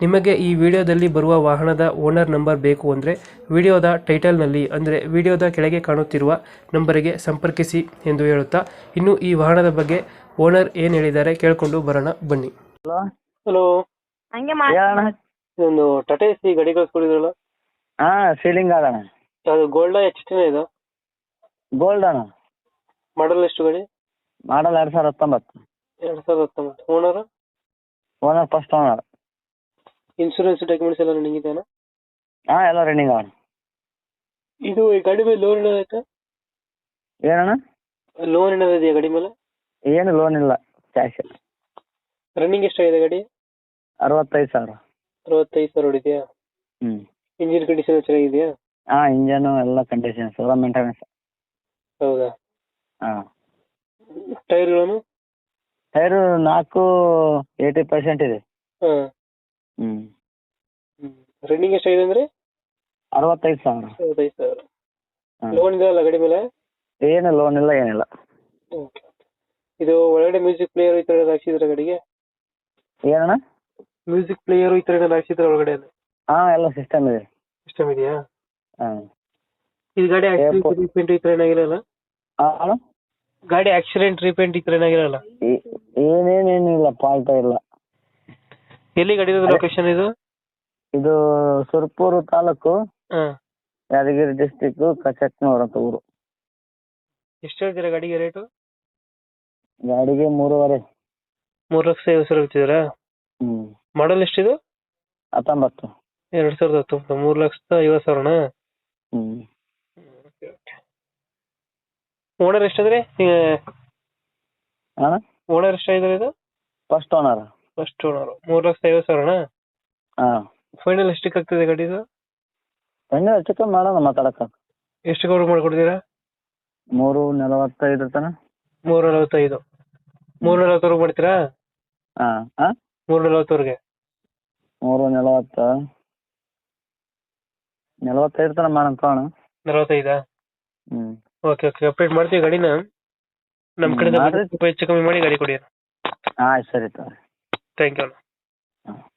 ನಿಮಗೆ ಈ ವಿಡಿಯೋದಲ್ಲಿ ಬರುವ ವಾಹನದ ಓನರ್ ನಂಬರ್ ಬೇಕು ಅಂದರೆ ವಿಡಿಯೋದ ಟೈಟಲ್ನಲ್ಲಿ ಅಂದರೆ ವಿಡಿಯೋದ ಕೆಳಗೆ ಕಾಣುತ್ತಿರುವ ನಂಬರಿಗೆ ಸಂಪರ್ಕಿಸಿ ಎಂದು ಹೇಳುತ್ತಾ ಇನ್ನು ಈ ವಾಹನದ ಬಗ್ಗೆ ಓನರ್ ಏನು ಹೇಳಿದ್ದಾರೆ ಕೇಳಿಕೊಂಡು ಬರೋಣ ಬನ್ನಿ. ಹಲೋ? ಹಲೋ? ಹಂಗೆ ಒಂದು ಟಾಟಾ ಸಿ ಗಾಡಿ ಕಳ್ಸ್ಕೊಡಿದ್ರಲ್ಲ? ಹಾ ಸೀಲಿಂಗ್ ಆಡಣ ಅದು ಗೋಲ್ಡ ಎಚ್ ಟಿನ ಇದು? ಗೋಲ್ಡ್ ಅಣ್ಣ. ಮಾಡಲ್ ಎಷ್ಟು ಗಾಡಿ? ಮಾಡಲ್ ಎರಡ್ ಸಾವಿರದ ಹತ್ತೊಂಬತ್ತು. ಎರಡು ಸಾವಿರದ ಹತ್ತೊಂಬತ್ತು. Owner owner first owner insurance documents ಎಲ್ಲ ರನ್ನಿಂಗ್ ಇದೆಯಾ? ಹಾ ಎಲ್ಲ ರನ್ನಿಂಗ್ ಆ ಇದು ಈ ಗಾಡಿ ಮೇಲೆ ಲೋನ್ ಏನಾಯ್ತಾ ಏನಣ್ಣ? ಲೋನ್ ಏನಾದ್ರು ಇದೆಯಾ ಗಾಡಿ ಮೇಲೆ? ಏನು ಲೋನ್ ಇಲ್ಲ ಕ್ಯಾಶ್ ರನ್ನಿಂಗ್ ಎಷ್ಟಾಗಿದೆ ಗಾಡಿ? ಅರವತ್ತೈದು ಸಾವಿರ. ಅರವತ್ತೈದು ಸಾವಿರ ಹೊಡಿದೆಯಾ ಹ್ಮ್. ಇಂಜಿನ್ ಕಂಡೀಷನ್ ಚೆನ್ನಾಗಿದೆಯಾ? ಹಾ ಇಂಜನ್ ಎಲ್ಲ ಕಂಡೀಷನ್ ಎಲ್ಲ ಮೇಂಟೆನೆನ್ಸ್ ಹೌದಾ? ಹಾ. ಟೈರ್ಗಳನ್ನು ಟೈರು ನಾಲ್ಕು ಏಯ್ಟಿ ಪರ್ಸೆಂಟ್ ಇದೆ. ಹಾಂ. ಹ್ಮ್. ರನ್ನಿಂಗ್ ಎಷ್ಟಾಗಿದೆ ಅಂದ್ರೆ? ಅರವತ್ತೈದು ಸಾವಿರ. ಅರವತ್ತೈದು ಸಾವಿರ. ಹಾ. ಲೋನ್ ಇದೆಯಲ್ಲ ಗಾಡಿ ಮೇಲೆ? ಏನು ಲೋನ್ ಇಲ್ಲ ಏನಿಲ್ಲ. ಇದು ಒಳಗಡೆ ಮ್ಯೂಸಿಕ್ ಪ್ಲೇಯರ್ ಈ ತರ ಏನಾದ್ರು ಗಡಿಗೆ? ಗಾಡಿಗೆ ಏನಣ್ಣ? ಮ್ಯೂಸಿಕ್ ಪ್ಲೇಯರ್ ಈ ತರ ಏನಾದ್ರು ಒಳಗಡೆ ಒಳಗಡೆ ಹಾ ಎಲ್ಲ ಸಿಸ್ಟಮ್ ಇದೆ. ಸಿಸ್ಟಮ್ ಇದೆಯಾ? ಹಾ. ಇದು ಗಾಡಿ Airport. ಆಕ್ಸಿಡೆಂಟ್ ರೀಪೇಂಟ್ ಈ ತರ ಏನಾಗಿರಲ್ಲ ಹಾ ಗಾಡಿ ಆಕ್ಸಿಡೆಂಟ್ ರೀಪೇಂಟ್ ಈ ತರ ಏನಾಗಿರಲ್ಲ ಏನೇನೇನಿಲ್ಲ ಫಾಲ್ಟ್ ಇಲ್ಲ. ಎಲ್ಲಿ ಗಾಡಿ. ಲೊಕೇಶನ್ ಇದು? ಇದು ಸುರಪುರ ತಾಲೂಕು. ಹ್ಮ್ ಯಾದಗಿರಿ ಡಿಸ್ಟಿಕ್ ಕಚಕ್ನೂರ್ ಅಂತ ಊರು. ಎಷ್ಟು ಹೇಳ್ತೀರಾ ಗಾಡಿಗೆ ರೇಟು ಗಾಡಿಗೆ ಮೂರುವರೆ. ಮೂರು ಲಕ್ಷ ಐವತ್ತು ಸಾವಿರ ಹೇಳ್ತಿದ್ದೀರಾ? ಹ್ಮ್. ಮಾಡಲ್ ಎಷ್ಟಿದು? ಹತ್ತೊಂಬತ್ತು. ಎರಡ್ ಸಾವಿರದ ಹತ್ತೊಂಬತ್ತು. ಮೂರು ಲಕ್ಷದ ಐವತ್ತು ಸಾವಿರನಾ? ಹ್ಮ್. ಓನರ್ ಎಷ್ಟಿದ್ರಿ ಅಣ್ಣ ಓನರ್ ಎಷ್ಟಾಗಿದ್ದಾರೆ ಇದು? ಫಸ್ಟ್ ಓನರ್ ಫಸ್ಟ್ ಓನರ್ ಮೂರ್ ಲಕ್ಷದ ಐವತ್ತು ಸಾವಿರ ಹಾ. ಫೈನಲ್ ಎಷ್ಟಕ್ಕೆ ಆಗ್ತದೆ ಗಾಡಿದು ಫೈನಲ್ ಹೆಚ್ಚು ಮಾಡೋಣ ಮಾತಾಡಕ ಎಷ್ಟು ಕವರ್ ಮಾಡ್ಕೊಡ್ತೀರಾ? ಮೂರು ನಲವತ್ತೈದು ತನ. ಮೂರು ನಲವತ್ತೈದು. ಮೂರ್ ನಲವತ್ತವರೆಗೆ ಮಾಡ್ತೀರಾ? ಆ ಆ ಮೂರು ನಲವತ್ತವರೆಗೆ. ಮೂರು ನಲವತ್ತ. ನಲವತ್ತೈದು ತನ ಮಾಡೋಣ ತಗೋಣ. ನಲವತ್ತೈದಾ? ಹ್ಮ್. ಓಕೆ ಓಕೆ ಅಪ್ಡೇಟ್ ಮಾಡ್ತೀವಿ ಗಾಡಿನ. ನಮ್ಮ ಕಡೆ ಕಡೆಯಿಂದ ಮಾಡ್ರಿ. ಸ್ವಲ್ಪ ಹೆಚ್ಚು ಕಮ್ಮಿ ಮಾಡಿ ಗಾಡಿ ಕೊಡಿ. ಆಯ್ತು ಸರಿ ತಗೋರಿ. ಥ್ಯಾಂಕ್ ಯು ಹಾ